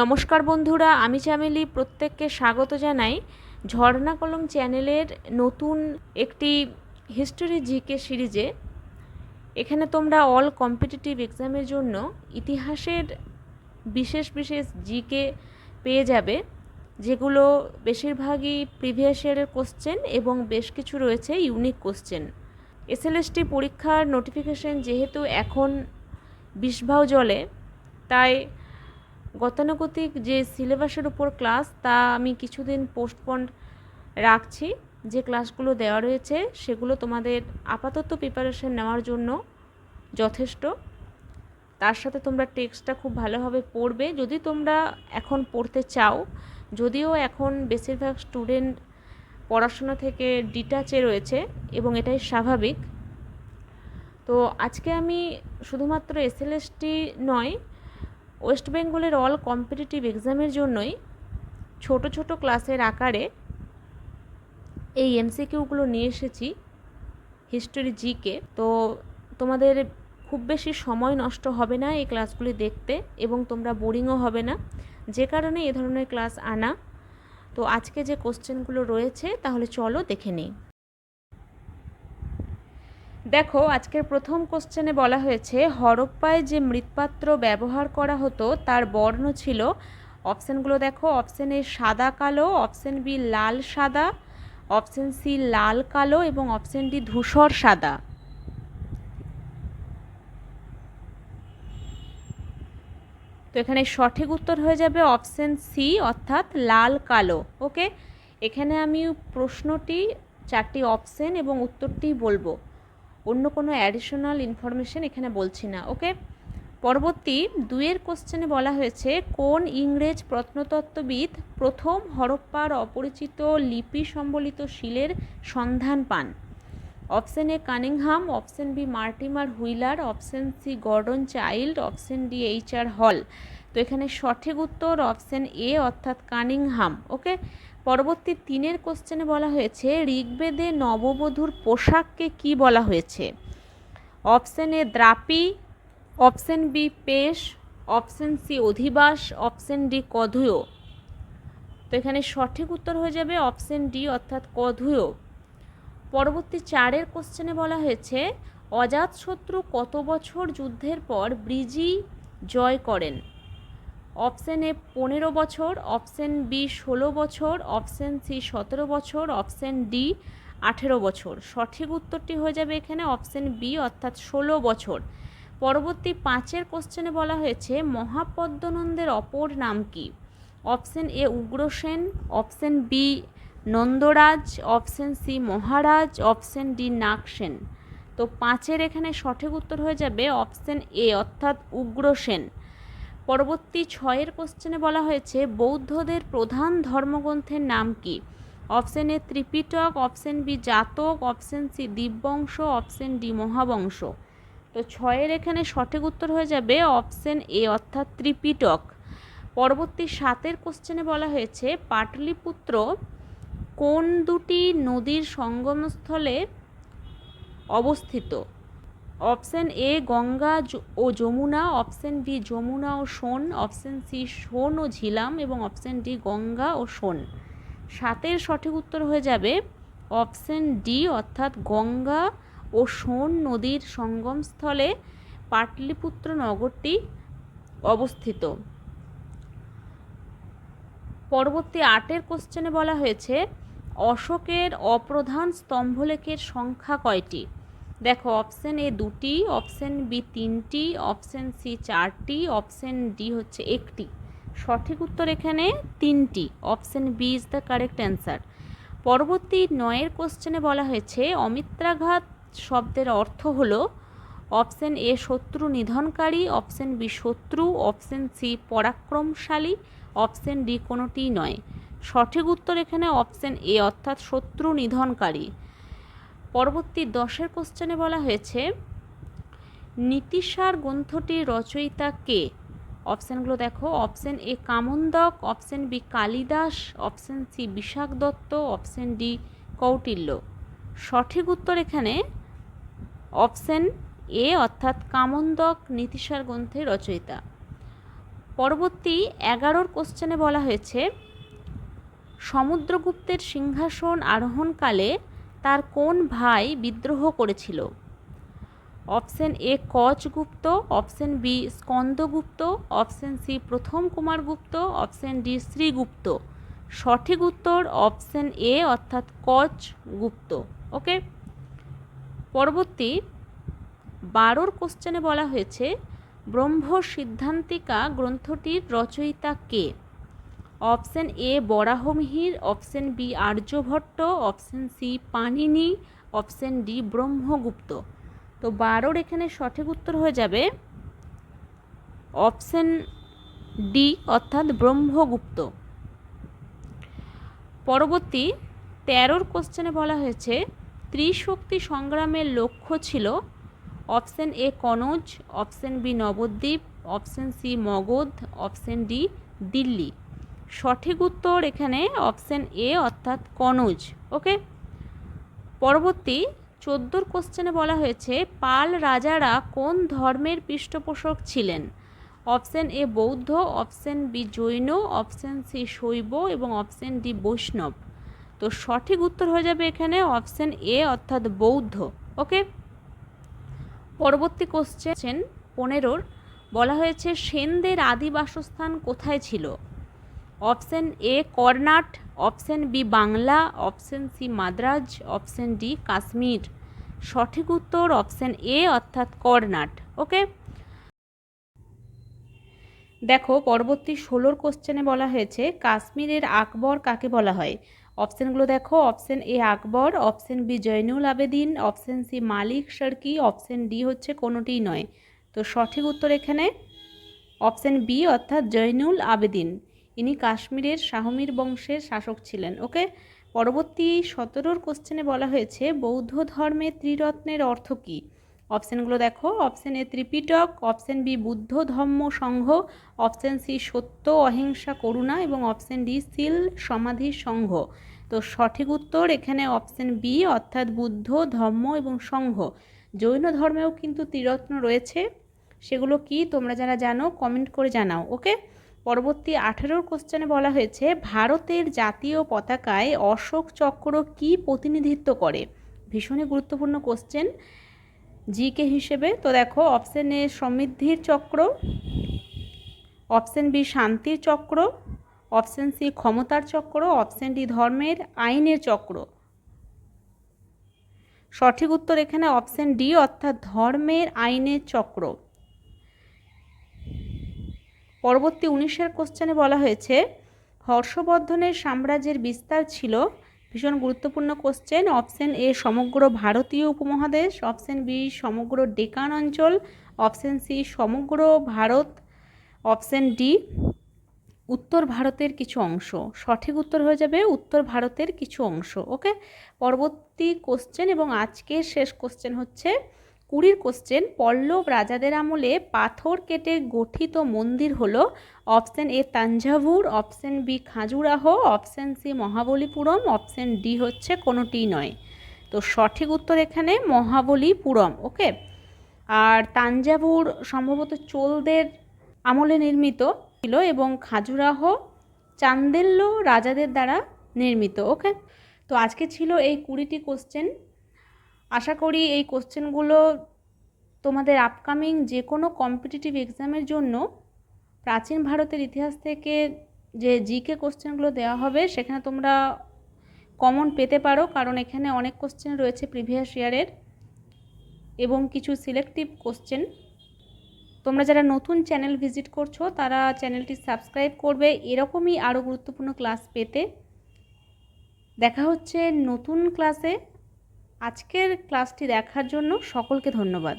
নমস্কার বন্ধুরা, আমি চামেলি প্রত্যেককে স্বাগত জানাই। ঝর্ণা কলম চ্যানেলের নতুন একটি হিস্টোরি জিকে সিরিজে এখানে তোমরা অল কম্পিটিটিভ এক্সামের জন্য ইতিহাসের বিশেষ বিশেষ জিকে পেয়ে যাবে, যেগুলো বেশিরভাগই প্রিভিয়াস ইয়ারের কোশ্চেন এবং বেশ কিছু রয়েছে ইউনিক কোশ্চেন এসএলএসটি পরীক্ষার নোটিফিকেশন যেহেতু এখন বিষভাও জলে তাই গতানুগতিক যে সিলেবাসের উপর ক্লাস, তা আমি কিছুদিন পোস্টপন্ড রাখছি। যে ক্লাসগুলো দেওয়া রয়েছে, সেগুলো তোমাদের আপাতত প্রিপারেশন নেওয়ার জন্য যথেষ্ট। তার সাথে তোমরা টেক্সটটা খুব ভালোভাবে পড়বে। যদি তোমরা এখন পড়তে চাও, যদিও এখন বেশিরভাগ স্টুডেন্ট পড়াশোনা থেকে ডিটাচে রয়েছে এবং এটাই স্বাভাবিক। তো আজকে আমি শুধুমাত্র এসএলএসটি নয় ওয়েস্ট বেঙ্গলের অল কম্পিটিটিভ এক্সামের জন্যই ছোট ছোট ক্লাসের আকারে এই এমসিকিউগুলো নিয়ে এসেছি হিস্টোরি জিকে তো তোমাদের খুব বেশি সময় নষ্ট হবে না এই ক্লাসগুলি দেখতে এবং তোমরা বোরিংও হবে না। যে কারণে এ ধরনের ক্লাস আনা। তো আজকে যে কোশ্চেনগুলো রয়েছে, তাহলে চলো দেখে নিই। দেখো, আজকের প্রথম কোশ্চেনে বলা হয়েছে, হরপ্পায় যে মৃৎপাত্র ব্যবহার করা হতো, তার বর্ণ ছিল অপশানগুলো দেখো অপশান এ সাদা কালো অপশান বি লাল সাদা অপশান সি লাল কালো এবং অপশান ডি ধূসর সাদা। তো এখানে সঠিক উত্তর হয়ে যাবে অপশান সি অর্থাৎ লাল কালো ওকে এখানে আমি প্রশ্নটি, চারটি অপশান এবং উত্তরটি বলব। অন্য কোনো অ্যাডিশনাল ইনফরমেশন এখানে বলছি না ওকে পরবর্তী দুয়ের কোশ্চেনে বলা হয়েছে, কোন ইংরেজ প্রত্নতত্ত্ববিদ প্রথম হরপ্পার অপরিচিত লিপি সম্বলিত শিলের সন্ধান পান? Option A Cunningham option B Mortimer Wheeler option C Gordon Childe option D H R Hall. তো এখানে সঠিক উত্তর অপশন এ অর্থাৎ কানিংহাম ওকে পরবর্তী তিনের কোশ্চেনে বলা হয়েছে, ঋগ্বেদে নববধূর পোশাককে কি বলা হয়েছে? অপশন এ দ্রাপি, অপশন বি পেশ, অপশন সি অধিবাস, অপশন ডি কধুয়। তো এখানে সঠিক উত্তর হয়ে যাবে অপশন ডি, অর্থাৎ কধুয়। পরবর্তী চারের কোশ্চেনে বলা হয়েছে, অজাতশত্রু কত বছর যুদ্ধের পর ব্রিজি জয় করেন? অপশান এ পনেরো বছর, অপশান বি ষোলো বছর, অপশান সি সতেরো বছর, অপশান ডি আঠেরো বছর। সঠিক উত্তরটি হয়ে যাবে এখানে অপশান বি অর্থাৎ ষোলো বছর। পরবর্তী পাঁচের কোশ্চেনে বলা হয়েছে, মহাপদ্মনন্দের অপর নাম কি? Option A Ugrasen, option B Nandaraj, option C Maharaj, option D Nagasen. তো পাঁচের এখানে সঠিক উত্তর হয়ে যাবে অপশান এ অর্থাৎ উগ্রসেন। পরবর্তী ছয়ের কোশ্চেনে বলা হয়েছে, বৌদ্ধদের প্রধান ধর্মগ্রন্থের নাম কি? Option A Tripitaka option B Jataka option C দিব্যংশ option D Mahavamsa. তো ছয়ের এখানে সঠিক উত্তর হয়ে যাবে অপশান এ অর্থাৎ ত্রিপিটক। পরবর্তী সাতের কোশ্চেনে বলা হয়েছে, পাটলিপুত্র কোন দুটি নদীর সঙ্গমস্থলে অবস্থিত? অপশান এ গঙ্গা ও যমুনা, অপশান বি যমুনা ও সোন, অপশান সি সোন ও ঝিলাম এবং অপশান ডি গঙ্গা ও সোন। সাতের সঠিক উত্তর হয়ে যাবে অপশান ডি, অর্থাৎ গঙ্গা ও সোন নদীর সঙ্গমস্থলে পাটলিপুত্র নগরটি অবস্থিত। পরবর্তী আটের কোশ্চেনে বলা হয়েছে, অশোকের অপ্রধান স্তম্ভলেখের সংখ্যা কয়টি? দেখো অপশান এ দুটি অপশান বি তিনটি অপশান সি চারটি অপশান ডি হচ্ছে একটি। সঠিক উত্তর এখানে তিনটি option B is the correct answer পরবর্তী নয়ের কোশ্চেনে বলা হয়েছে, অমিত্রাঘাত শব্দের অর্থ হলো অপশান এ শত্রু নিধনকারী অপশান বি শত্রু অপশান সি পরাক্রমশালী অপশান ডি কোনোটিই নয়। সঠিক উত্তর এখানে অপশান এ অর্থাৎ শত্রু নিধনকারী। পরবর্তী দশের কোশ্চেনে বলা হয়েছে, নীতিসার গ্রন্থটির রচয়িতা কে? অপশানগুলো দেখো option A Kamandaka option B Kalidasa option C Vishakha Datta option D Kautilya. সঠিক উত্তর এখানে অপশান এ অর্থাৎ কামন্দক নীতিসার গ্রন্থের রচয়িতা। পরবর্তী এগারোর কোশ্চেনে বলা হয়েছে, সমুদ্রগুপ্তের সিংহাসন আরোহণকালে তার কোন ভাই বিদ্রোহ করেছিল? Option A Kachagupta, option B Skandagupta, option C প্রথম কুমারগুপ্ত, অপশন ডি শ্রীগুপ্ত। সঠিক উত্তর অপশন এ অর্থাৎ কচগুপ্ত, ওকে? পরবর্তী, বারোর কোশ্চেনে বলা হয়েছে ব্রহ্ম সিদ্ধান্তিকা গ্রন্থটির রচয়িতা কে? Option A Varahamihira, option B Aryabhata, option C Panini option D Brahmagupta. তো বারোর এখানে সঠিক উত্তর হয়ে যাবে অপশন ডি, অর্থাৎ ব্রহ্মগুপ্ত। পরবর্তী তেরোর কোশ্চেনে বলা হয়েছে, ত্রিশক্তি সংগ্রামের লক্ষ্য ছিল option A Kanauj, option B Nabadwip, option C Magadha, option D Delhi. সঠিক উত্তর এখানে অপশন এ অর্থাৎ কনৌজ, ওকে? পরবর্তী চোদ্দোর কোশ্চেনে বলা হয়েছে, পাল রাজারা কোন ধর্মের পৃষ্ঠপোষক ছিলেন? অপশন এ বৌদ্ধ, অপশন বি জৈন, অপশন সি শৈব এবং অপশন ডি বৈষ্ণব। তো সঠিক উত্তর হয়ে যাবে এখানে অপশন এ অর্থাৎ বৌদ্ধ, ওকে? পরবর্তী কোশ্চেন পনেরোর, বলা হয়েছে, সেনদের আদি বাসস্থান কোথায় ছিল? Option A Karnat, option B Bangla, option C Madras, option D Kashmir. সঠিক উত্তর অপশন এ অর্থাৎ কর্ণাট, ওকে? দেখো, পরবর্তী ষোলোর কোশ্চেনে বলা হয়েছে, কাশ্মীরের আকবর কাকে বলা হয়? অপশানগুলো দেখো, option A Akbar, option B Zainul Abedin, option C Malik Sharqi option D হচ্ছে কোনোটিই নয়। তো সঠিক উত্তর এখানে অপশান বি অর্থাৎ জয়নুল আবেদিন। ইনি কাশ্মীরের শাহমীর বংশের শাসক ছিলেন। ওকে পরবর্তী সতেরোর কোশ্চেনে বলা হয়েছে, বৌদ্ধ ধর্মে ত্রিরত্নের অর্থ কী? অপশানগুলো দেখো। Option A Tripitaka option B Buddha Dhamma সংঘ অপশান সি সত্য, অহিংসা, করুণা এবং অপশান ডি সিল, সমাধি, সংঘ। তো সঠিক উত্তর এখানে অপশান বি অর্থাৎ বুদ্ধ ধর্ম এবং সংঘ। জৈন ধর্মেও কিন্তু ত্রিরত্ন রয়েছে। সেগুলো কি? তোমরা যারা জানো কমেন্ট করে জানাও ওকে পরবর্তী আঠেরোর কোশ্চেনে বলা হয়েছে, ভারতের জাতীয় পতাকায় অশোক চক্র কি প্রতিনিধিত্ব করে? ভীষণই গুরুত্বপূর্ণ কোশ্চেন জিকে হিসেবে। তো দেখো অপশান এ সমৃদ্ধির চক্র অপশান বি শান্তির চক্র অপশান সি ক্ষমতার চক্র অপশান ডি ধর্মের আইনের চক্র। সঠিক উত্তর এখানে অপশান ডি অর্থাৎ ধর্মের আইনের চক্র। পরবর্তী উনিশের কোশ্চেনে বলা হয়েছে, হর্ষবর্ধনের সাম্রাজ্যের বিস্তার ছিল ভীষণ গুরুত্বপূর্ণ কোশ্চেন অপশন এ সমগ্র ভারতীয় উপমহাদেশ অপশন বি সমগ্র ডেকান অঞ্চল অপশন সি সমগ্র ভারত অপশন ডি উত্তর ভারতের কিছু অংশ। সঠিক উত্তর হয়ে যাবে উত্তর ভারতের কিছু অংশ ওকে পরবর্তী কোশ্চেন এবং আজকের শেষ কোশ্চেন হচ্ছে কুড়ির কোশ্চেন পল্লব রাজাদের আমলে পাথর কেটে গঠিত মন্দির হল option A Thanjavur option B Khajuraho option C Mahabalipuram option D হচ্ছে কোনোটিই নয়। তো সঠিক উত্তর এখানে মহাবলীপুরম ওকে আর তাঞ্জাভুর সম্ভবত চোলদের আমলে নির্মিত ছিল এবং খাজুরাহ চান্দেল্য রাজাদের দ্বারা নির্মিত ওকে তো আজকে ছিল এই কুড়িটি কোশ্চেন আশা করি এই কোশ্চেনগুলো তোমাদের আপকামিং যে কোনো কম্পিটিটিভ এক্সামের জন্য প্রাচীন ভারতের ইতিহাস থেকে যে জিকে কোশ্চেনগুলো দেওয়া হবে, সেখানে তোমরা কমন পেতে পারো। কারণ এখানে অনেক কোশ্চেন রয়েছে প্রিভিয়াস ইয়ারের এবং কিছু সিলেক্টিভ কোশ্চেন তোমরা যারা নতুন চ্যানেল ভিজিট করছ, তারা চ্যানেলটি সাবস্ক্রাইব করবে। এরকমই আরও গুরুত্বপূর্ণ ক্লাস পেতে। দেখা হচ্ছে নতুন ক্লাসে আজকের ক্লাসটি দেখার জন্য সকলকে ধন্যবাদ।